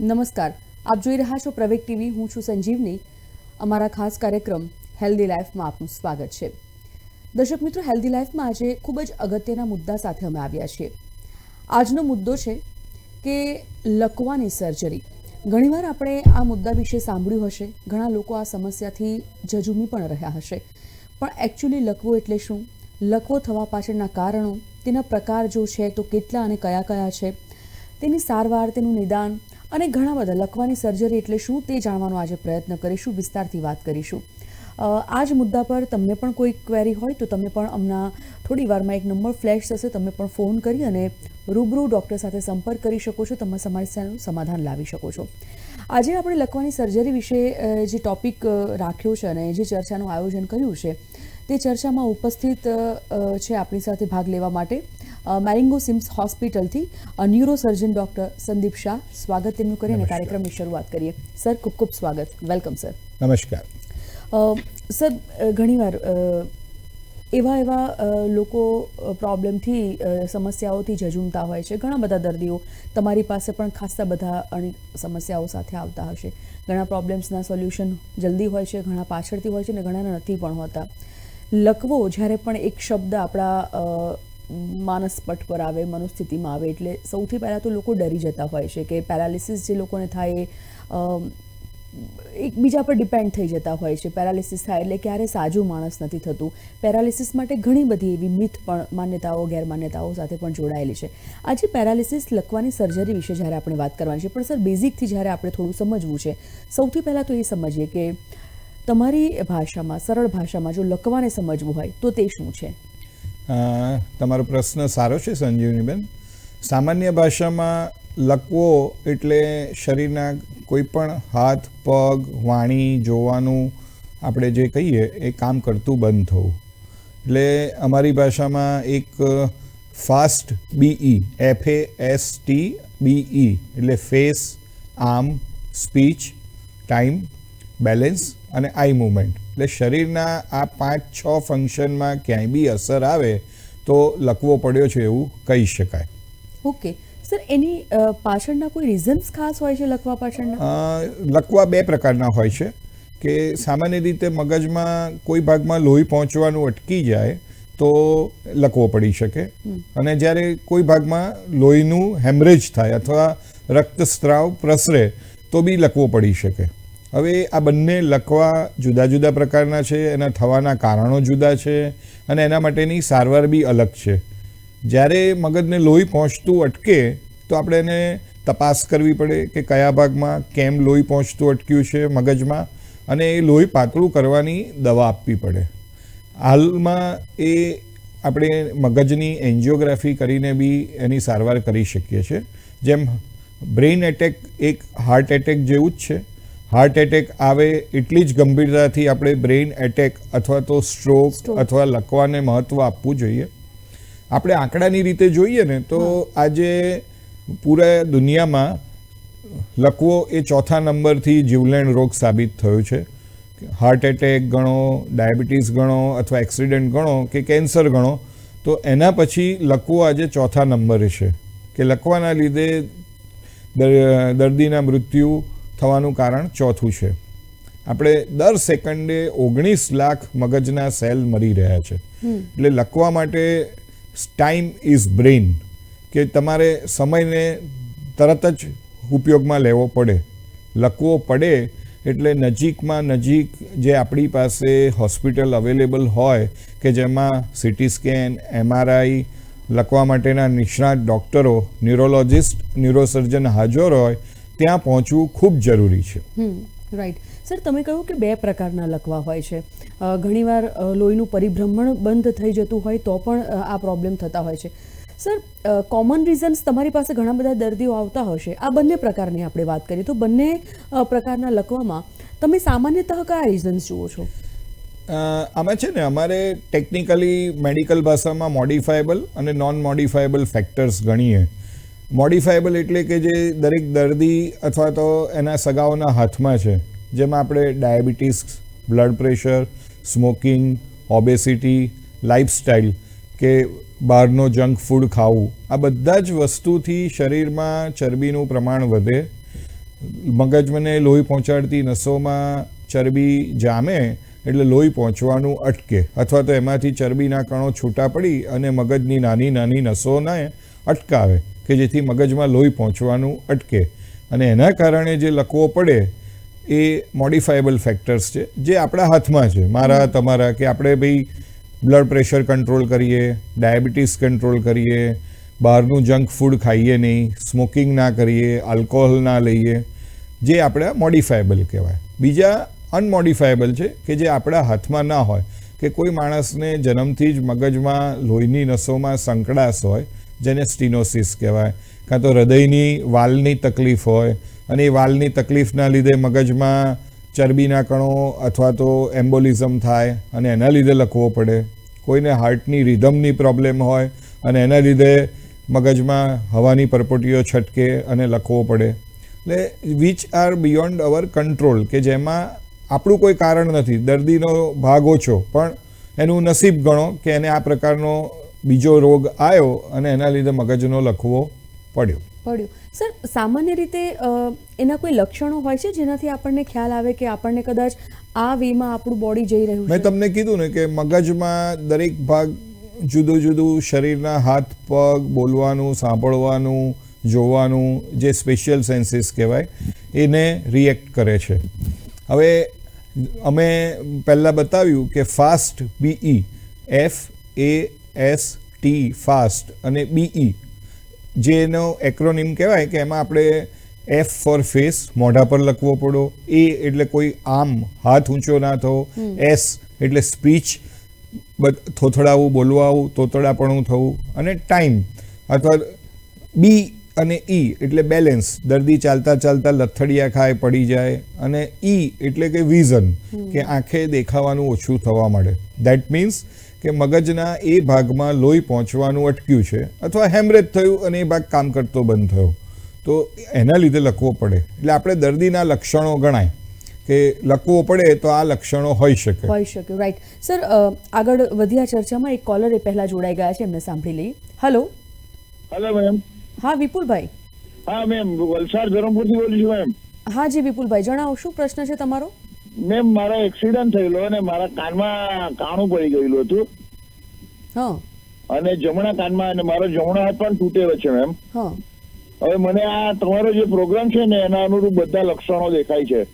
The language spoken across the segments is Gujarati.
નમસ્કાર. આપ જોઈ રહ્યા છો પ્રવેગ ટીવી. હું છું સંજીવની. અમારા ખાસ કાર્યક્રમ હેલ્ધી લાઈફમાં આપનું સ્વાગત છે. દર્શક મિત્રો, હેલ્ધી લાઈફમાં આજે ખૂબ જ અગત્યના મુદ્દા સાથે અમે આવ્યા છીએ. આજનો મુદ્દો છે કે લકવાની સર્જરી. ઘણીવાર આપણે આ મુદ્દા વિશે સાંભળ્યું હશે. ઘણા લોકો આ સમસ્યાથી જજુમી પણ રહ્યા હશે. પણ એકચ્યુઅલી લકવો એટલે શું? લકવો થવા પાછળના કારણો, તેના પ્રકાર જો છે તો કેટલા અને કયા કયા છે? તેની સારવાર, તેનું નિદાન અને ઘણા બધા લખવાની સર્જરી એટલે શું તે જાણવાનો આજે પ્રયત્ન કરીશું, વિસ્તારથી વાત કરીશું. આ જ મુદ્દા પર તમને પણ કોઈ ક્વેરી હોય તો તમે પણ હમણાં થોડી વારમાં એક નંબર ફ્લેશ થશે, તમે પણ ફોન કરી અને રૂબરૂ ડૉક્ટર સાથે સંપર્ક કરી શકો છો, તમે સમસ્યાનું સમાધાન લાવી શકો છો. આજે આપણે લખવાની સર્જરી વિશે જે ટોપિક રાખ્યો છે અને જે ચર્ચાનું આયોજન કર્યું છે તે ચર્ચામાં ઉપસ્થિત છે આપણી સાથે ભાગ લેવા માટે. મેરિંગો સિમ્સ હોસ્પિટલથી ન્યુરોસર્જન ડોક્ટર સંદીપ શાહ. સ્વાગત તેમનું કરીને કાર્યક્રમની શરૂઆત કરીએ. સર ખૂબ ખૂબ સ્વાગત. Welcome sir. નમસ્કાર. સર ઘણીવાર એવા એવા લોકો પ્રોબ્લેમથી સમસ્યાઓથી ઝઝૂમતા હોય છે. ઘણા બધા દર્દીઓ તમારી પાસે પણ ખાસા બધા સમસ્યાઓ સાથે આવતા હશે. ઘણા પ્રોબ્લેમ્સના સોલ્યુશન જલ્દી હોય છે ઘણા પાછળથી હોય છે ને ઘણાના નથી પણ હોતા. લકવો જ્યારે પણ એક શબ્દ આપણા માનસપટ પર આવે, મનોસ્થિતિમાં આવે, એટલે સૌથી પહેલાં તો લોકો ડરી જતા હોય છે કે પેરાલિસિસ જે લોકોને થાય એ એકબીજા પર ડિપેન્ડ થઈ જતા હોય છે. પેરાલિસિસ થાય એટલે ક્યારે સાજું માણસ નથી થતું. પેરાલિસિસ માટે ઘણી બધી એવી મિથ પણ, માન્યતાઓ, ગેરમાન્યતાઓ સાથે પણ જોડાયેલી છે. આજે પેરાલિસિસ લખવાની સર્જરી વિશે જ્યારે આપણે વાત કરવાની છે, પણ સર, બેઝિકથી જ્યારે આપણે થોડું સમજવું છે, સૌથી પહેલાં તો એ સમજીએ કે તમારી ભાષામાં, સરળ ભાષામાં જો લખવાને સમજવું હોય, તો તે શું છે? તમારો પ્રશ્ન સારો છે, સંજીવનીબેન. સામાન્ય ભાષામાં લખવો એટલે શરીરના કોઈ પણ હાથ, પગ, વાણી, જોવાનું આપણે જે કહીએ, એ કામ કરતું બંધ થવું એટલે અમારી ભાષામાં એક fast B E F A S T B E એટલે face arm speech, time, balance અને આઈ મુમેન્ટ એટલે શરીરના આ પાંચ છ ફંક્શનમાં ક્યાંય બી અસર આવે તો લકવો પડ્યો છે એવું કહી શકાય. ઓકે. સર એની પાછળના કોઈ રીઝન્સ ખાસ હોય છે લખવા પાછળના? લકવા બે પ્રકારના હોય છે કે સામાન્ય રીતે મગજમાં કોઈ ભાગમાં લોહી પહોંચવાનું અટકી જાય તો લકવો પડી શકે. અને જ્યારે કોઈ ભાગમાં લોહીનું હેમરેજ થાય અથવા રક્તસ્રાવ પ્રસરે તો બી લકવો પડી શકે. હવે આ બંને લખવા જુદા જુદા પ્રકારના છે, એના થવાના કારણો જુદા છે અને એના માટેની સારવાર બી અલગ છે. જ્યારે મગજને લોહી પહોંચતું અટકે, તો આપણે એને તપાસ કરવી પડે કે કયા ભાગમાં કેમ લોહી પહોંચતું અટક્યું છે મગજમાં અને એ લોહી પાતળું કરવાની દવા આપવી પડે. હાલમાં એ આપણે મગજની એન્જિયોગ્રાફી કરીને બી એની સારવાર કરી શકીએ છીએ. જેમ બ્રેઇન એટેક એક હાર્ટ એટેક જેવું જ છે. હાર્ટ એટેક આવે એટલી જ ગંભીરતાથી આપણે બ્રેઇન એટેક અથવા તો સ્ટ્રોક અથવા લકવાને મહત્ત્વ આપવું જોઈએ. આપણે આંકડાની રીતે જોઈએ ને તો આજે પૂરા દુનિયામાં લકવો એ ચોથા નંબરથી જીવલેણ રોગ સાબિત થયો છે. હાર્ટ એટેક ગણો ડાયાબિટીસ ગણો અથવા એક્સિડન્ટ ગણો કે કેન્સર ગણો તો એના પછી લકવો આજે ચોથા નંબરે છે. કે લકવાના લીધે દર્દીના મૃત્યુ થવાનું કારણ ચોથું છે. આપણે દર સેકન્ડે ઓગણીસ લાખ મગજના સેલ મરી રહ્યા છે. એટલે લખવા માટે ટાઈમ ઇઝ બ્રેઇન કે તમારે સમયને તરત જ ઉપયોગમાં લેવો પડે. લખવો પડે એટલે નજીકમાં નજીક જે આપણી પાસે હોસ્પિટલ અવેલેબલ હોય કે જેમાં સીટી સ્કેન એમઆરઆઈ લખવા માટેના નિષ્ણાત ડૉક્ટરો ન્યુરોલોજિસ્ટ ન્યુરોસર્જન હાજર હોય ત્યાં પહોંચવું ખૂબ જરૂરી છે. હમ રાઈટ સર તમે કહ્યું કે બે પ્રકારના લકવા હોય છે. ઘણીવાર લોહીનું પરિભ્રમણ બંધ થઈ જતું હોય તો પણ આ પ્રોબ્લેમ થતા હોય છે. સર કોમન રીઝન્સ તમારી પાસે ઘણા બધા દર્દીઓ આવતા હશે. આ બંને પ્રકારની આપણે વાત કરીએ. તો બંને પ્રકારના લકવામાં તમે સામાન્યતઃ કયા રીઝન્સ જુઓ છો? આમાં છે ને અમારે ટેકનિકલી મેડિકલ ભાષામાં મોડિફાયેબલ અને નોન મોડિફાયેબલ ફેક્ટર્સ ગણીએ. મોડિફાયેબલ એટલે કે જે દરેક દર્દી અથવા તો એના સગાઓના હાથમાં છે, જેમાં આપણે diabetes, blood pressure, smoking, obesity lifestyle કે બહારનો જંક ફૂડ ખાવું, આ બધા જ વસ્તુથી શરીરમાં ચરબીનું પ્રમાણ વધે. મગજને લોહી પહોંચાડતી નસોમાં ચરબી જામે એટલે લોહી પહોંચવાનું અટકે, અથવા તો એમાંથી ચરબીના કણો છૂટા પડી અને મગજની નાની નાની નસોને અટકાવે. કે જેથી મગજમાં લોહી પહોંચવાનું અટકે. અને એના કારણે જે લકવો પડે, એ મોડિફાયેબલ ફેક્ટર્સ છે, જે આપણા હાથમાં છે. મારા, તમારા, કે આપણે ભાઈ બ્લડ પ્રેશર કંટ્રોલ કરીએ ડાયાબિટીસ કંટ્રોલ કરીએ, બહારનું જંક ફૂડ ખાઈએ નહીં સ્મોકિંગ ના કરીએ આલ્કોહોલ ના લઈએ, જે આપણા મોડિફાયેબલ કહેવાય. બીજા અનમોડિફાયેબલ છે કે જે આપણા હાથમાં ના હોય, કે કોઈ માણસને જન્મથી જ મગજમાં લોહીની નસોમાં સંકડાશ હોય જેને સ્ટીનોસિસ કહેવાય. કાં તો હૃદયની વાલની તકલીફ હોય અને એ વાલની તકલીફના લીધે મગજમાં ચરબીના કણો અથવા તો એમ્બોલિઝમ થાય અને એના લીધે લખવો પડે. કોઈને હાર્ટની રિધમની પ્રોબ્લેમ હોય અને એના લીધે મગજમાં હવાની પરપોટીઓ છટકે અને લખવો પડે. એટલે which are beyond our control કે જેમાં આપણું કોઈ કારણ નથી. દર્દીનો ભાગ ઓછો, પણ એનું નસીબ ગણો કે એને આ પ્રકારનો બીજો રોગ આવ્યો અને એના લીધે મગજનો લખવો પડ્યો. પડ્યો. સર સામાન્ય રીતે એના કોઈ લક્ષણો હોય છે જેનાથી આપણને ખ્યાલ આવે કે આપણને કદાચ આ વેમાં આપણું બોડી જઈ રહ્યું મેં તમને કીધું ને કે મગજમાં દરેક ભાગ જુદું જુદું શરીરના હાથ પગ બોલવાનું સાંભળવાનું જોવાનું જે સ્પેશિયલ સેન્સીસ કહેવાય એને રિએક્ટ કરે છે. હવે અમે પહેલાં બતાવ્યું કે fast B E F A S T fast અને બીઈ જેનો એક્રોનિમ કહેવાય કે એમાં આપણે એફ ફોર ફેસ મોઢા પર લખવો પડો એ એટલે કોઈ આમ હાથ ઊંચો ના થવો એસ એટલે સ્પીચ થોથડાવું બોલવાવું તોતડાપણું થવું અને ટાઈમ અથવા બી અને ઈ એટલે બેલેન્સ દર્દી ચાલતા ચાલતા લથડિયા ખાય પડી જાય અને ઈ એટલે કે વિઝન કે આંખે દેખાવાનું ઓછું થવા માંડે. દેટ મીન્સ કે મગજના એ ભાગમાં લોહી પહોંચવાનું અટક્યું છે અથવા હેમરેજ થયું અને એ ભાગ કામ કરતો બંધ થયો. તો એના લીધે લખવો પડે. એટલે આપણે દર્દીના લક્ષણો ગણાય. કે લખવો પડે તો આ લક્ષણો હોઈ શકે. હોઈ શકે રાઈટ સર આગળ વધ્યા ચર્ચામાં એક કોલર એ પહેલા જોડાઈ ગયા છે એમને સાંભળી લઈએ. હલો હલો મેમ હા વિપુલભાઈ. હા મેમ વલસાડ ધરમપુરથી બોલું છું મેમ હા જી વિપુલભાઈ. જણાવો શું પ્રશ્ન છે તમારો? મેમ મારો એક્સિડન્ટ થયેલો અને મારા કાનમાં કાણું પડી ગયેલું હતું. અને જમણા કાનમાં અને મારો જમણો હાથ પણ તૂટેલો છે મેમ. હવે મને આ તમારો જે પ્રોગ્રામ છે ને એના અનુરૂપ બધા લક્ષણો દેખાય છે.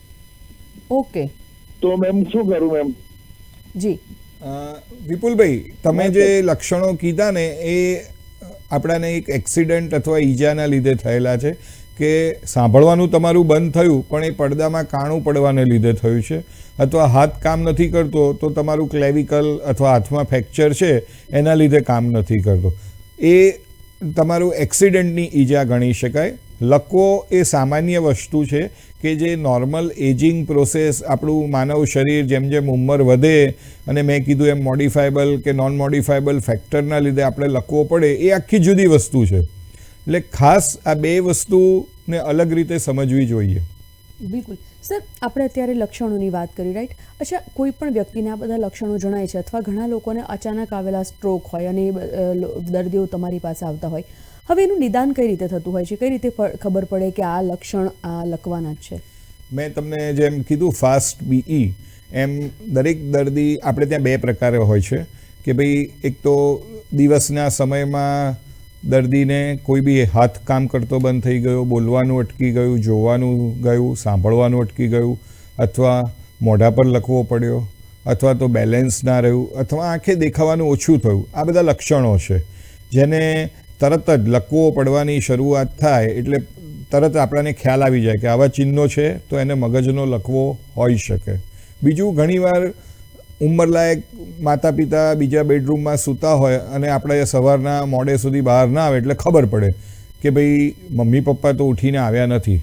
ઓકે. તો મેમ શું કરું મેમ? જી. વિપુલભાઈ તમે જે લક્ષણો કીધા ને એ આપણાને એક એક્સિડન્ટ અથવા ઈજાના લીધે થયેલા છે. કે સાંભળવાનું તમારું બંધ થયું, પણ એ પડદામાં કાણું પડવાને લીધે થયું છે. અથવા હાથ કામ નથી કરતો, તો તમારું ક્લેવિકલ અથવા હાથમાં ફ્રેક્ચર છે, એના લીધે કામ નથી કરતો. એ તમારું એક્સિડન્ટની ઈજા ગણી શકાય. લકવો એ સામાન્ય વસ્તુ છે કે જે નોર્મલ એજિંગ પ્રોસેસ આપણું માનવ શરીર જેમ જેમ ઉંમર વધે અને મેં કીધું એમ મોડિફાયેબલ કે નોન મોડિફાયેબલ ફેક્ટરના લીધે આપણે લખવો પડે, એ આખી જુદી વસ્તુ છે. એટલે ખાસ આ બે વસ્તુને અલગ રીતે સમજવી જોઈએ. બિલકુલ. સર આપણે અત્યારે લક્ષણોની વાત કરી રાઈટ અચ્છા કોઈ પણ વ્યક્તિને આ બધા લક્ષણો જણાય છે અથવા ઘણા લોકોને અચાનક આવેલા સ્ટ્રોક હોય અને દર્દીઓ તમારી પાસે આવતા હોય. હવે એનું નિદાન કઈ રીતે થતું હોય છે? કઈ રીતે ખબર પડે કે આ લક્ષણ આ લખવાના જ છે? મેં તમને જેમ કીધું ફાસ્ટ બીઈ એમ દરેક દર્દી આપણે ત્યાં બે પ્રકારે હોય છે કે ભાઈ એક તો દિવસના સમયમાં દર્દીને કોઈ બી હાથ કામ કરતો બંધ થઈ ગયો, બોલવાનું અટકી ગયું, જોવાનું ગયું, સાંભળવાનું અટકી ગયું, અથવા મોઢા પર લખવો પડ્યો, અથવા તો બેલેન્સ ના રહ્યું, અથવા આંખે દેખાવાનું ઓછું થયું, આ બધા લક્ષણો છે. જેને તરત જ લકવો પડવાની શરૂઆત થાય એટલે તરત આપણને ખ્યાલ આવી જાય કે આવા ચિહ્નો છે, તો એને મગજનો લકવો હોઈ શકે. બીજું ઘણીવાર ઉંમરલાયક માતા પિતા બીજા બેડરૂમમાં સૂતા હોય અને આપણે સવારના મોડે સુધી બહાર ના આવે એટલે ખબર પડે કે ભાઈ મમ્મી પપ્પા તો ઉઠીને આવ્યા નથી.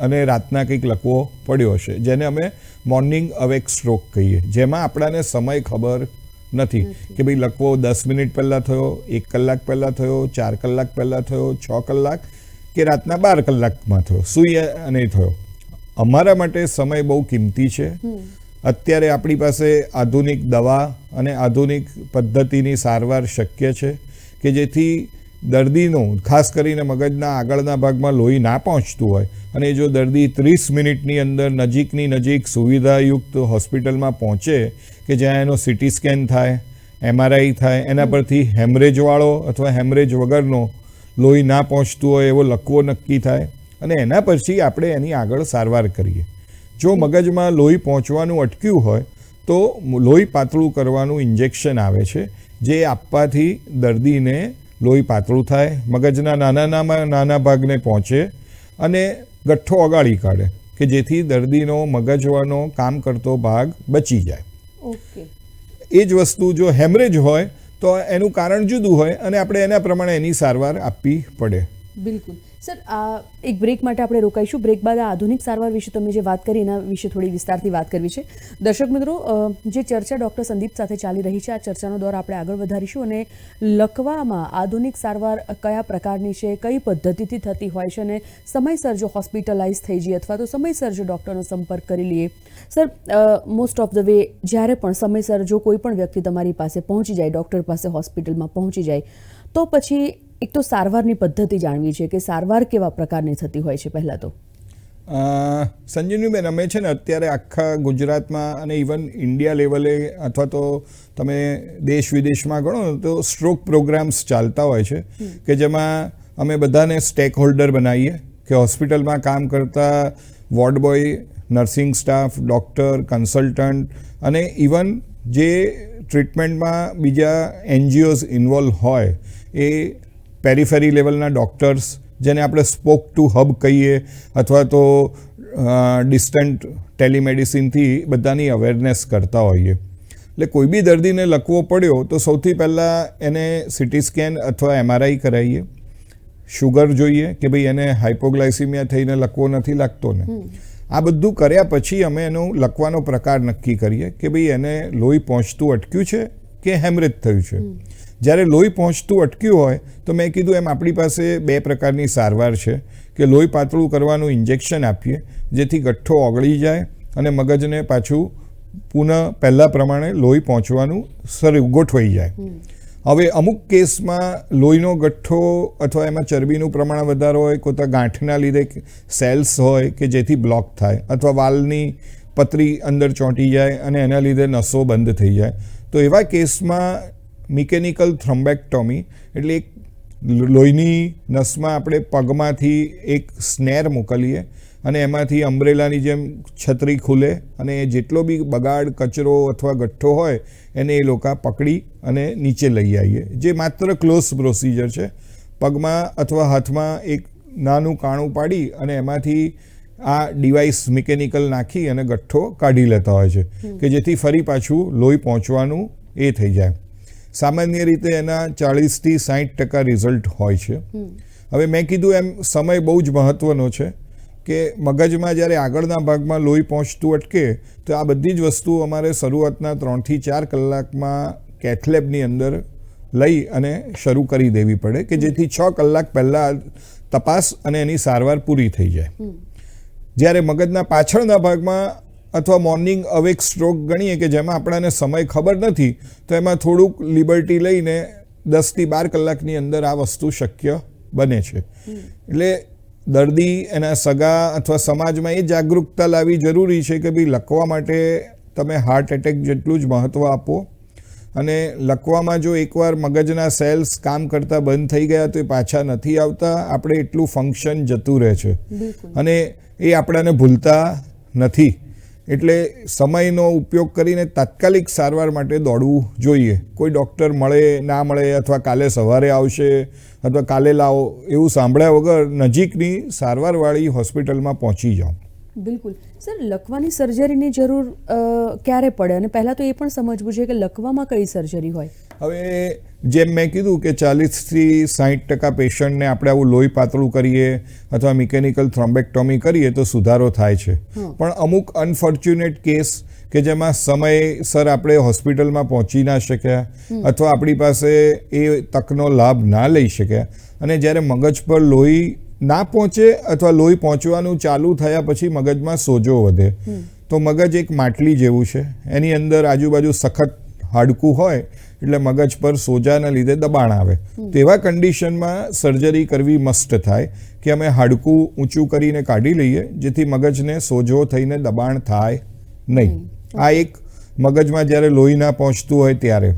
અને રાતના કંઈક લકવો પડ્યો હશે, જેને અમે મોર્નિંગ અવેક સ્ટ્રોક કહીએ. જેમાં આપણાને સમય ખબર નથી કે ભાઈ લકવો દસ મિનિટ પહેલાં થયો, એક કલાક પહેલાં થયો, ચાર કલાક પહેલાં થયો, છ કલાક કે રાતના બાર કલાકમાં થયો સુઈ અને થયો. અમારા માટે સમય બહુ કિંમતી છે. અત્યારે આપણી પાસે આધુનિક દવા અને આધુનિક પદ્ધતિની સારવાર શક્ય છે કે જેથી દર્દીનું, ખાસ કરીને મગજના આગળના ભાગમાં લોહી ના પહોંચતું હોય અને જો દર્દી ત્રીસ મિનિટની અંદર નજીકની નજીક સુવિધાયુક્ત હોસ્પિટલમાં પહોંચે કે જ્યાં એનો સિટી સ્કેન થાય, એમઆરઆઈ થાય, એના પરથી હેમરેજવાળો અથવા હેમરેજ વગરનો લોહી ના પહોંચતું હોય એવો લકવો નક્કી થાય અને એના પછી આપણે એની આગળ સારવાર કરીએ. જો મગજમાં લોહી પહોંચવાનું અટક્યું હોય તો લોહી પાતળું કરવાનું ઇન્જેક્શન આવે છે જે આપવાથી દર્દીને લોહી પાતળું થાય મગજના નાના નાના નાના ભાગને પહોંચે અને ગઠ્ઠો ઓગાળી કાઢે કે જેથી દર્દીનો મગજવાનો કામ કરતો ભાગ બચી જાય. એ જ વસ્તુ જો હેમરેજ હોય તો એનું કારણ જુદું હોય અને આપણે એના પ્રમાણે એની સારવાર આપવી પડે. બિલકુલ. સર, આ એક બ્રેક માટે આપણે રોકાઈશું. બ્રેક બાદ આધુનિક સારવાર વિશે તમે જે વાત કરી, એના વિશે થોડી વિસ્તારથી વાત કરવી છે. દર્શક મિત્રો જે ચર્ચા ડૉક્ટર સંદીપ સાથે ચાલી રહી છે, આ ચર્ચાનો દોર આપણે આગળ વધારીશું અને લખવામાં આધુનિક સારવાર કયા પ્રકારની છે, કઈ પદ્ધતિથી થતી હોય છે અને સમયસર જો હોસ્પિટલાઇઝ થઈ જઈએ અથવા તો સમયસર જો ડૉક્ટરનો સંપર્ક કરી લઈએ. Sir most of the way જ્યારે પણ સમયસર જો કોઈ પણ વ્યક્તિ તમારી પાસે પહોંચી જાય, ડૉક્ટર પાસે હોસ્પિટલમાં પહોંચી જાય, તો પછી એક તો સારવારની પદ્ધતિ જાણવી છે કે સારવાર કેવા પ્રકારની થતી હોય છે પહેલાં તો? સંજીવનીબેન અમે છે ને અત્યારે આખા ગુજરાતમાં અને ઇવન ઇન્ડિયા લેવલે અથવા તો તમે દેશ વિદેશમાં ગણો ને તો સ્ટ્રોક પ્રોગ્રામ્સ ચાલતા હોય છે કે જેમાં અમે બધાને સ્ટેક હોલ્ડર બનાવીએ કે હોસ્પિટલમાં કામ કરતા ward boy nursing staff doctor consultant અને ઇવન જે ટ્રીટમેન્ટમાં બીજા એનજીઓઝ ઇન્વોલ્વ હોય એ પેરીફેરી લેવલના ડૉક્ટર્સ જેને આપણે સ્પોક ટુ હબ કહીએ અથવા તો ડિસ્ટન્ટ ટેલિમેડિસિનથી બધાની અવેરનેસ કરતા હોઈએ. એટલે કોઈ બી દર્દીને લખવો પડ્યો તો સૌથી પહેલાં એને સિટી સ્કેન અથવા એમઆરઆઈ કરાવીએ શુગર જોઈએ કે ભાઈ એને હાઇપોગ્લાઇસિમિયા થઈને લખવો નથી લાગતો ને. આ બધું કર્યા પછી અમે એનો લખવાનો પ્રકાર નક્કી કરીએ કે ભાઈ એને લોહી પહોંચતું અટક્યું છે કે હેમરેજ થયું છે. જ્યારે લોહી પહોંચતું અટક્યું હોય તો મેં કીધું એમ આપણી પાસે બે પ્રકારની સારવાર છે કે લોહી પાતળું કરવાનું ઇન્જેક્શન આપીએ જેથી ગઠ્ઠો ઓગળી જાય અને મગજને પાછું પુનઃ પહેલાં પ્રમાણે લોહી પહોંચવાનું સર ગોઠવાઈ જાય. હવે અમુક કેસમાં લોહીનો ગઠ્ઠો અથવા એમાં ચરબીનું પ્રમાણ વધારે હોય કોતા ગાંઠના લીધે સેલ્સ હોય કે જેથી બ્લોક થાય અથવા વાલની પતરી અંદર ચોંટી જાય અને એના લીધે નસો બંધ થઈ જાય. તો એવા કેસમાં મિકેનિકલ થ્રમ્બેક્ટોમી એટલે એક લોહીની નસમાં આપણે પગમાંથી એક સ્નેર મોકલીએ અને એમાંથી અમ્બ્રેલાની જેમ છત્રી ખુલે અને એ જેટલો બી બગાડ કચરો અથવા ગઠ્ઠો હોય એને એ લોકો પકડી અને નીચે લઈ આવીએ. જે માત્ર ક્લોઝ પ્રોસિજર છે. પગમાં અથવા હાથમાં એક નાનું કાણું પાડી અને એમાંથી આ ડિવાઇસ મિકેનિકલ નાખી અને ગઠ્ઠો કાઢી લેતા હોય છે કે જેથી ફરી પાછું લોહી પહોંચવાનું એ થઈ જાય. સામાન્ય રીતે એના ચાળીસથી સાઠ ટકા રિઝલ્ટ હોય છે. હવે મેં કીધું એમ સમય બહુ જ મહત્વનો છે કે મગજમાં જ્યારે આગળના ભાગમાં લોહી પહોંચતું અટકે તો આ બધી જ વસ્તુ અમારે શરૂઆતના ત્રણથી ચાર કલાકમાં કેથલેબની અંદર લઈ અને શરૂ કરી દેવી પડે કે જેથી છ કલાક પહેલાં તપાસ અને એની સારવાર પૂરી થઈ જાય. જ્યારે મગજના પાછળના ભાગમાં અથવા મોર્નિંગ અવેક સ્ટ્રોક ગણીએ કે જેમાં આપણાને સમય ખબર નથી તો એમાં થોડુંક લિબર્ટી લઈને દસથી બાર કલાકની અંદર આ વસ્તુ શક્ય બને છે. એટલે દર્દી એના સગા અથવા સમાજમાં એ જાગૃતતા લાવવી જરૂરી છે કે ભાઈ લખવા માટે તમે હાર્ટ એટેક જેટલું જ મહત્ત્વ આપો. અને લખવામાં જો એકવાર મગજના સેલ્સ કામ કરતા બંધ થઈ ગયા તો એ પાછા નથી આવતા આપણે એટલું ફંક્શન જતું રહે છે. અને એ આપણાને ભૂલતા નથી. એટલે સમયનો ઉપયોગ કરીને તાત્કાલિક સારવાર માટે દોડવું જોઈએ. કોઈ ડૉક્ટર મળે, ના મળે અથવા કાલે સવારે આવશે અથવા કાલે લાવો એવું સાંભળ્યા વગર નજીકની સારવારવાળી હોસ્પિટલમાં પહોંચી જાઓ. બિલકુલ. સર, લખવાની સર્જરીની જરૂર ક્યારે પડે? અને પહેલાં તો એ પણ સમજવું છે કે લખવામાં કઈ સર્જરી હોય. હવે જેમ મેં કીધું કે ચાલીસથી સાહીઠ ટકા પેશન્ટને આપણે આવું લોહી પાતળું કરીએ અથવા મિકેનિકલ થ્રોમ્બેક્ટોમી કરીએ તો સુધારો થાય છે. પણ અમુક અનફોર્ચ્યુનેટ કેસ કે જેમાં સમયસર આપણે હોસ્પિટલમાં પહોંચી ના શક્યા અથવા આપણી પાસે એ તકનો લાભ ના લઈ શક્યા અને જ્યારે મગજ પર લોહી ના પહોંચે અથવા લોહી પહોંચવાનું ચાલુ થયા પછી મગજમાં સોજો વધે. તો મગજ એક માટલી જેવું છે. એની અંદર આજુબાજુ સખત હાડકું હોય એટલે મગજ પર સોજાના લીધે દબાણ આવે. તેવા કન્ડિશનમાં સર્જરી કરવી મસ્ટ થાય કે અમે હાડકું ઊંચું કરીને કાઢી લઈએ જેથી મગજને સોજો થઈને દબાણ થાય નહીં. આ એક મગજમાં જ્યારે લોહી ના પહોંચતું હોય ત્યારે.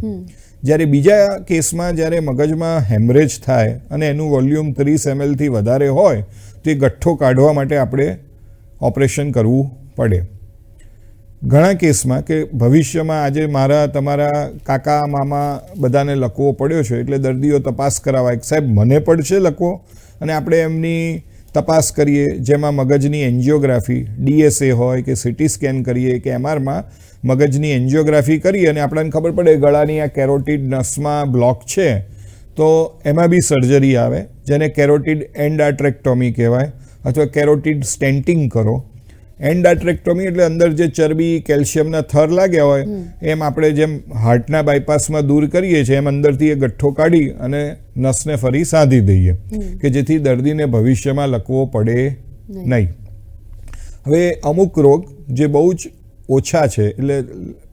જ્યારે બીજા કેસમાં જ્યારે મગજમાં હેમરેજ થાય અને એનું વોલ્યુમ ત્રીસ એમએલથી વધારે હોય તો એ ગઠ્ઠો કાઢવા માટે આપણે ઓપરેશન કરવું પડે. ઘણા કેસમાં કે ભવિષ્યમાં આજે મારા, તમારા કાકા, મામા બધાને લખવો પડ્યો છે એટલે દર્દીઓ તપાસ કરાવવા. એક સાહેબ, મને પડશે લખવો અને આપણે એમની તપાસ કરીએ. જેમાં મગજની એન્જિયોગ્રાફી, ડીએસએ હોય કે સિટી સ્કેન કરીએ કે એમઆરમાં મગજની એન્જિયોગ્રાફી કરીએ અને આપણને ખબર પડે ગળાની આ કેરોટિડ નસમાં બ્લોક છે, તો એમાં બી સર્જરી આવે, જેને કેરોટિડ એન્ડાટ્રેક્ટોમી કહેવાય, અથવા કેરોટિડ સ્ટેન્ટિંગ કરો. એન્ડાટ્રેક્ટોમી એટલે અંદર જે ચરબી કેલ્શિયમના થર લાગ્યા હોય એમ આપણે જેમ હાર્ટના બાયપાસમાં દૂર કરીએ છીએ એમ અંદરથી એ ગઠ્ઠો કાઢી અને નસને ફરી સાધી દઈએ કે જેથી દર્દીને ભવિષ્યમાં લકવો પડે નહીં. હવે અમુક રોગ જે બહુ જ ઓછા છે એટલે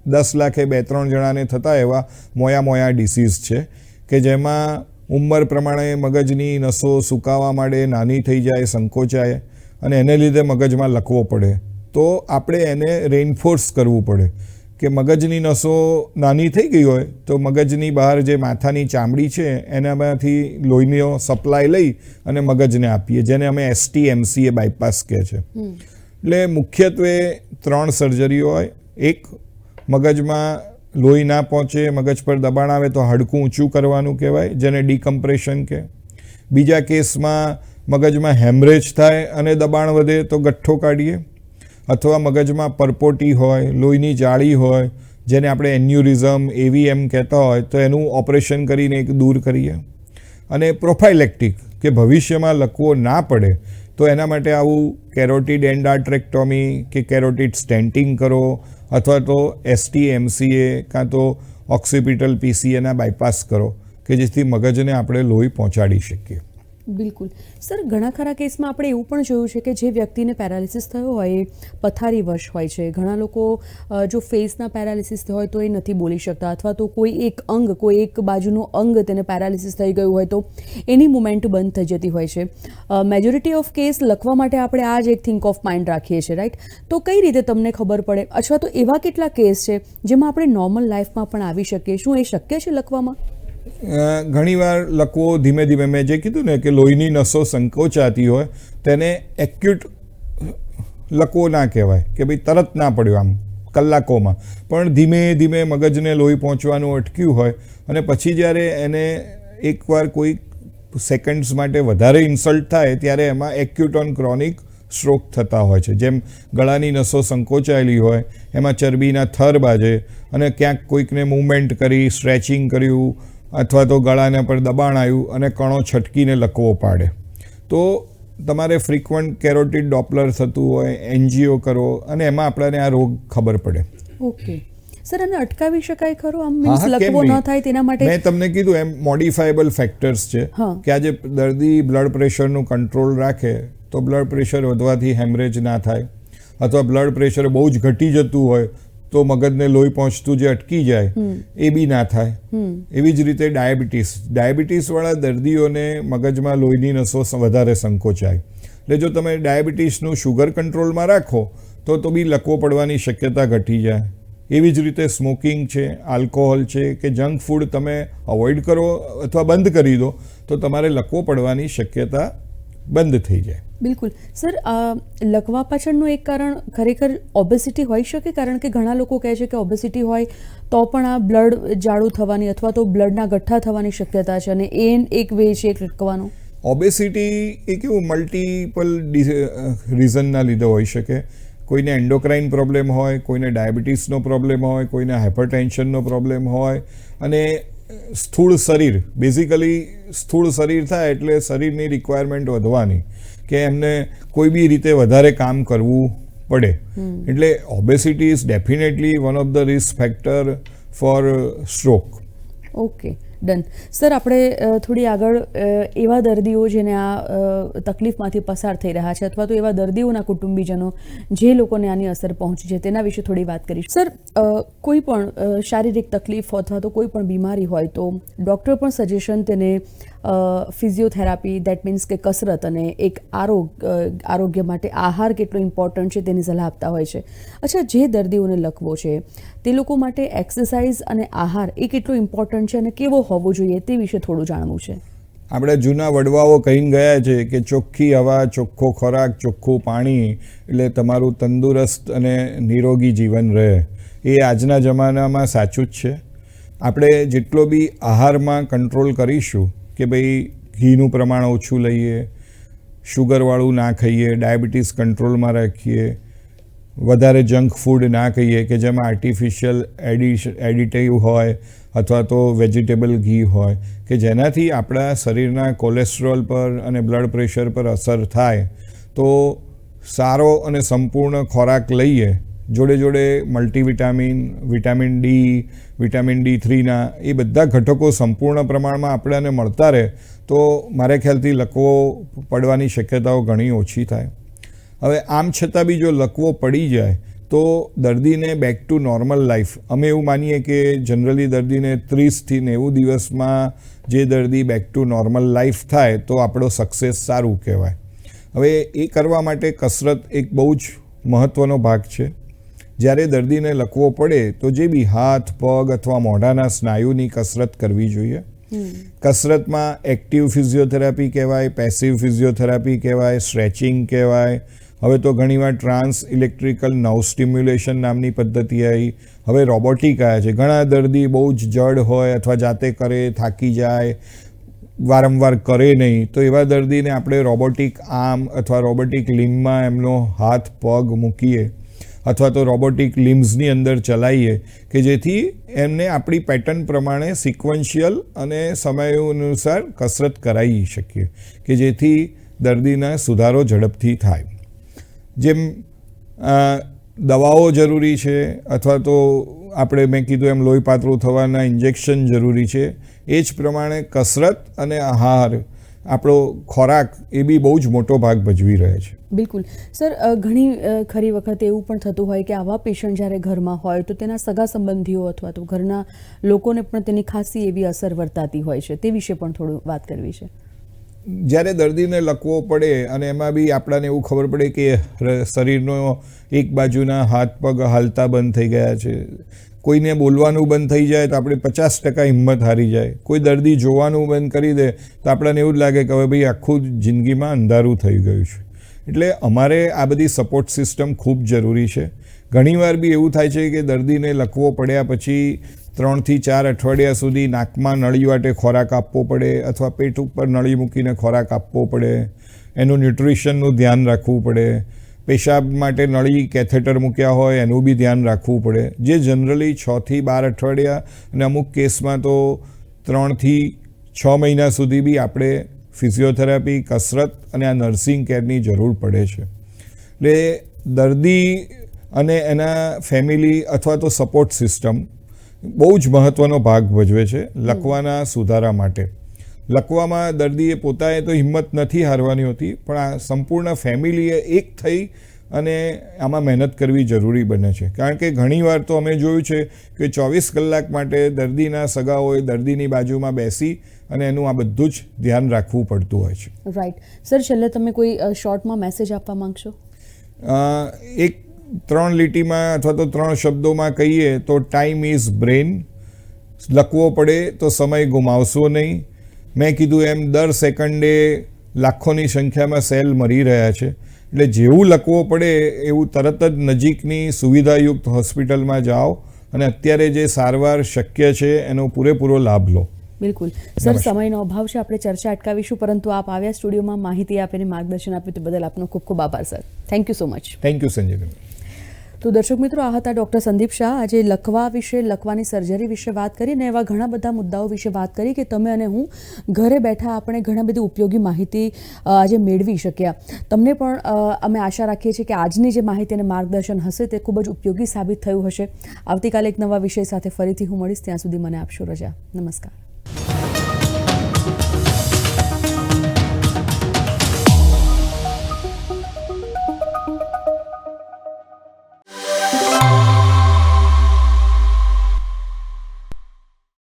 દસ લાખે બે ત્રણ જણાને થતા એવા મોયા મોયા ડિસીઝ છે કે જેમાં ઉંમર પ્રમાણે મગજની નસો સુકાવા માંડે નાની થઈ જાય સંકોચાય અને એને લીધે મગજમાં લખવો પડે. તો આપણે એને રેઇનફોર્સ કરવું પડે કે મગજની નસો નાની થઈ ગઈ હોય તો મગજની બહાર જે માથાની ચામડી છે એનામાંથી લોહીનો સપ્લાય લઈ અને મગજને આપીએ જેને અમે એસટી એમસીએ બાયપાસ કહે છે. એટલે મુખ્યત્વે ત્રણ સર્જરીઓ હોય. એક મગજમાં લોહી ના પહોંચે મગજ પર દબાણ આવે તો હાડકું ઊંચું કરવાનું કહેવાય જેને ડીકમ્પ્રેશન કે બીજા કેસમાં મગજમાં હેમરેજ થાય અને દબાણ વધે તો ગઠ્ઠો કાઢીએ. અથવા મગજમાં પરપોટી હોય, લોહીની જાળી હોય, જેને આપણે એન્યુરિઝમ એવીએમ કહેતા હોય, તો એનું ઓપરેશન કરીને એક દૂર કરીએ. અને પ્રોફાઇલેક્ટિક, કે ભવિષ્યમાં લકવો ના પડે, તો એના માટે આવું કેરોટિડ એન્ડાટ્રેક્ટોમી કે કેરોટિડ સ્ટેન્ટિંગ કરો, અથવા તો એસટી એમસીએ કાં તો ઓક્સિપિટલ પીસીએના બાયપાસ કરો, કે જેથી મગજને આપણે લોહી પહોંચાડી શકીએ. બિલકુલ. સર, ઘણા ખરા કેસમાં આપણે એવું પણ જોયું છે કે જે વ્યક્તિને પેરાલિસિસ થયો હોય એ પથારી વર્ષ હોય છે. ઘણા લોકો જો ફેસના પેરાલિસિસ હોય તો એ નથી બોલી શકતા અથવા તો કોઈ એક અંગ, કોઈ એક બાજુનું અંગ તેને પેરાલિસિસ થઈ ગયું હોય તો એની મુમેન્ટ બંધ થઈ જતી હોય છે. મેજોરિટી ઓફ કેસ લખવા માટે આપણે આ જ એક થિંક ઓફ માઇન્ડ રાખીએ છીએ રાઈટ તો કઈ રીતે તમને ખબર પડે? અથવા તો એવા કેટલા કેસ છે જેમાં આપણે નોર્મલ લાઈફમાં પણ આવી શકીએ? શું એ શક્ય છે લખવામાં? ઘણીવાર લકવો ધીમે ધીમે મેં જે કીધું ને કે લોહીની નસો સંકોચાતી હોય, તેને એક્યુટ લકવો ના કહેવાય કે ભાઈ તરત ના પડ્યો આમ કલાકોમાં. પણ ધીમે ધીમે મગજને લોહી પહોંચવાનું અટક્યું હોય અને પછી જ્યારે એને એકવાર કોઈ સેકન્ડ્સ માટે વધારે ઇન્સલ્ટ થાય ત્યારે એમાં એક્યુટ ઓન ક્રોનિક સ્ટ્રોક થતા હોય છે. જેમ ગળાની નસો સંકોચાયેલી હોય, એમાં ચરબીના થર બાજે અને ક્યાંક કોઈકને મૂવમેન્ટ કરી સ્ટ્રેચિંગ કર્યું અથવા તો ગળાના પર દબાણ આવ્યું અને કણો છટકીને લકવો પાડે. તો તમારે ફ્રિકવન્ટ કેરોટિડ ડોપલર થતું હોય એનજીઓ કરો અને એમાં આપણને આ રોગ ખબર પડે. ઓકે. સર આને અટકાવી શકાય ખરો? આમ મીન્સ લકવો ન થાય તેના માટે મેં તમને કીધું એમ મોડિફાયેબલ ફેક્ટર્સ છે કે આજે દર્દી બ્લડ પ્રેશરનું કંટ્રોલ રાખે તો બ્લડ પ્રેશર વધવાથી હેમરેજ ના થાય અથવા બ્લડ પ્રેશર બહુ જ ઘટી જતું હોય તો મગજને લોહી પહોંચતું જે અટકી જાય એ બી ના થાય. એવી જ રીતે ડાયાબિટીસ. ડાયાબિટીસવાળા દર્દીઓને મગજમાં લોહીની નસો વધારે સંકોચાય. એટલે જો તમે ડાયાબિટીસનું શુગર કંટ્રોલમાં રાખો તો તો બી લકવો પડવાની શક્યતા ઘટી જાય. એવી જ રીતે સ્મોકિંગ છે આલ્કોહોલ છે કે જંક ફૂડ તમે અવોઇડ કરો અથવા બંધ કરી દો તો તમારે લકવો પડવાની શક્યતા બંધ થઈ જાય. બિલકુલ. સર આ લકવા પાછળનું એક કારણ ખરેખર ઓબેસિટી હોઈ શકે? કારણ કે ઘણા લોકો કહે છે કે ઓબેસિટી હોય તો પણ આ બ્લડ જાડું થવાની અથવા તો બ્લડના ગઠ્ઠા થવાની શક્યતા છે અને એ એક વે છે એક લટકવાનો ઓબેસિટી એ કેવું મલ્ટિપલ રીઝનના લીધે હોઈ શકે. કોઈને એન્ડોક્રાઇન પ્રોબ્લેમ હોય, કોઈને ડાયાબિટીસનો પ્રોબ્લેમ હોય, કોઈને હાઇપરટેન્શનનો પ્રોબ્લેમ હોય અને સ્થૂળ શરીર બેઝિકલી સ્થૂળ શરીર થાય એટલે શરીરની રિક્વાયરમેન્ટ વધવાની કે એમને કોઈ બી રીતે વધારે કામ કરવું પડે. એટલે obesity is definitely one of the risk factor for stroke okay done. Sir, આપણે થોડી આગળ એવા દર્દીઓ જેને આ તકલીફમાંથી પસાર થઈ રહ્યા છે અથવા તો એવા દર્દીઓના કુટુંબીજનો જે લોકોને આની અસર પહોંચી છે તેના વિશે થોડી વાત કરીશ. સર કોઈ પણ શારીરિક તકલીફ અથવા તો કોઈ પણ બીમારી હોય તો ડૉક્ટર પણ સજેશન તેને ફિઝિયોથેરાપી દેટ મીન્સ કે કસરત અને એક આરોગ્ય આરોગ્ય માટે આહાર કેટલો ઇમ્પોર્ટન્ટ છે તેની સલાહ આપતા હોય છે. અચ્છા, જે દર્દીઓને લખવો છે, તે લોકો માટે એક્સરસાઇઝ અને આહાર એ કેટલો ઇમ્પોર્ટન્ટ છે અને કેવો હોવો જોઈએ તે વિશે થોડું જાણવું છે. આપણે જૂના વડવાઓ કહીને ગયા છે કે ચોખ્ખી હવા, ચોખ્ખો ખોરાક, ચોખ્ખું પાણી એટલે તમારું તંદુરસ્ત અને નિરોગી જીવન રહે. એ આજના જમાનામાં સાચું જ છે. આપણે જેટલો બી આહારમાં કંટ્રોલ કરીશું કે ભાઈ ઘીનું પ્રમાણ ઓછું લઈએ શુગરવાળું ના ખાઈએ, ડાયાબિટીસ કંટ્રોલમાં રાખીએ, વધારે જંક ફૂડ ના કહીએ કે જેમાં આર્ટિફિશિયલ એડિશ એડિટિવ હોય અથવા તો વેજીટેબલ ઘી હોય, કે જેનાથી આપણા શરીરના કોલેસ્ટ્રોલ પર અને બ્લડ પ્રેશર પર અસર થાય, તો સારો અને સંપૂર્ણ ખોરાક લઈએ જોડે જોડે multivitamin vitamin D vitamin D થ્રીના એ બધા ઘટકો સંપૂર્ણ પ્રમાણમાં આપણને મળતા રહે, તો મારે ખ્યાલથી લકવો પડવાની શક્યતાઓ ઘણી ઓછી થાય. હવે આમ છતાં બી જો લકવો પડી જાય, તો દર્દીને બેક ટુ નોર્મલ લાઈફ અમે એવું માનીએ કે જનરલી દર્દીને ત્રીસથી નેવું દિવસમાં જે દર્દી બેક ટુ નોર્મલ લાઈફ થાય, તો આપણો સક્સેસ સારું કહેવાય. હવે એ કરવા માટે કસરત એક બહુ જ મહત્ત્વનો ભાગ છે. જ્યારે દર્દીને લખવો પડે તો જે બી હાથ પગ અથવા મોઢાના સ્નાયુની કસરત કરવી જોઈએ. કસરતમાં એક્ટિવ ફિઝિયોથેરાપી કહેવાય પેસિવ ફિઝિયોથેરાપી કહેવાય સ્ટ્રેચિંગ કહેવાય. હવે તો ઘણીવાર ટ્રાન્સ ઇલેક્ટ્રિકલ નવ સ્ટિમ્યુલેશન નામની પદ્ધતિ આવી. હવે રોબોટિક આવ્યા છે. ઘણા દર્દી બહુ જ જડ હોય અથવા જાતે કરે થાકી જાય વારંવાર કરે નહીં. તો એવા દર્દીને આપણે રોબોટિક આર્મ અથવા રોબોટિક લીમમાં એમનો હાથ પગ મૂકીએ. અથવા તો રોબોટિક લિમ્સની અંદર ચલાવીએ કે જેથી એમને આપણી પેટર્ન પ્રમાણે સિક્વન્શિયલ અને સમય અનુસાર કસરત કરાવી શકીએ કે જેથી દર્દીના સુધારો ઝડપથી થાય. જેમ દવાઓ જરૂરી છે અથવા તો આપણે મેં કીધું એમ લોહી પાતળું થવાના ઇન્જેક્શન જરૂરી છે, એ જ પ્રમાણે કસરત અને આહાર આપણો ખોરાક એ બી બહુ જ મોટો ભાગ ભજવી રહે છે. બિલકુલ. સર ઘણી ખરી વખત એવું પણ થતું હોય કે આવા પેશન્ટ જ્યારે ઘરમાં હોય તો તેના સગા સંબંધીઓ અથવા તો ઘરના લોકોને પણ તેની ખાસી એવી અસર વર્તાતી હોય છે. તે વિશે પણ થોડું વાત કરવી છે. જ્યારે દર્દીને લકવો પડે અને એમાં બી આપણાને એવું ખબર પડે કે શરીરનો એક બાજુના હાથ, પગ હાલતા બંધ થઈ ગયા છે. કોઈને બોલવાનું બંધ થઈ જાય તો આપણે પચાસ ટકા હિંમત હારી જાય. કોઈ દર્દી જોવાનું બંધ કરી દે તો આપણને એવું જ લાગે કે હવે ભાઈ આખું જિંદગીમાં અંધારું થઈ ગયું છે. એટલે અમારે આ બધી સપોર્ટ સિસ્ટમ ખૂબ જરૂરી છે. ઘણીવાર બી એવું થાય છે કે દર્દીને લકવો પડ્યા પછી ત્રણથી ચાર અઠવાડિયા સુધી નાકમાં નળી વાટે ખોરાક આપવો પડે અથવા પેટ ઉપર નળી મૂકીને ખોરાક આપવો પડે. એનું ન્યુટ્રિશનનું ધ્યાન રાખવું પડે. પેશાબ માટે નળી કેથેટર મૂક્યા હોય એનું બી ધ્યાન રાખવું પડે. જે જનરલી છથી બાર અઠવાડિયા અને અમુક કેસમાં તો ત્રણથી છ મહિના સુધી બી આપણે ફિઝિયોથેરાપી, કસરત અને આ નર્સિંગ કેરની જરૂર પડે છે. એટલે દર્દી અને એના ફેમિલી અથવા તો સપોર્ટ સિસ્ટમ બહુ જ મહત્ત્વનો ભાગ ભજવે છે લકવાના સુધારા માટે. લકવામાં દર્દીએ પોતાએ તો હિંમત નથી હારવાની હોતી પણ આ સંપૂર્ણ ફેમિલીએ એક થઈ અને આમાં મહેનત કરવી જરૂરી બને છે. કારણ કે ઘણીવાર તો અમે જોયું છે કે ચોવીસ કલાક માટે દર્દીના સગાઓએ દર્દીની બાજુમાં બેસી અને એનું આ બધું જ ધ્યાન રાખવું પડતું હોય છે. રાઈટ સર છેલ્લે તમે કોઈ શોર્ટમાં મેસેજ આપવા માંગશો? એક ત્રણ લીટીમાં અથવા તો ત્રણ શબ્દોમાં કહીએ તો ટાઈમ ઇઝ બ્રેન લખવો પડે તો સમય ગુમાવશો નહીં. મેં કીધું એમ દર સેકન્ડે લાખોની સંખ્યામાં સેલ મરી રહ્યા છે. એટલે જેવું લખવો પડે એવું તરત જ નજીકની સુવિધાયુક્ત હોસ્પિટલમાં જાઓ અને અત્યારે જે સારવાર શક્ય છે એનો પૂરેપૂરો લાભ લો. બિલકુલ. સર સમયનો અભાવ છે આપણે ચર્ચા અટકાવીશું પરંતુ આપ આવ્યા સ્ટુડિયોમાં માહિતી આપીને માર્ગદર્શન આપ્યું તે બદલ આપનો ખૂબ ખૂબ આભાર sir. Thank you so much thank you Sanjay તો દર્શક મિત્રો, આ હતા ડૉક્ટર સંદીપ શાહ. આજે લખવા વિશે, લખવાની સર્જરી વિશે વાત કરી અને એવા ઘણા બધા મુદ્દાઓ વિશે વાત કરી કે તમે અને હું ઘરે બેઠા આપણે ઘણા બધી ઉપયોગી માહિતી આજે મેળવી શક્યા. તમને પણ અમે આશા રાખીએ છીએ કે આજની જે માહિતી અને માર્ગદર્શન હશે તે ખૂબ જ ઉપયોગી સાબિત થયું હશે. આવતીકાલે એક નવા વિષય સાથે ફરીથી હું મળીશ. ત્યાં સુધી મને આપશો રજા. નમસ્કાર.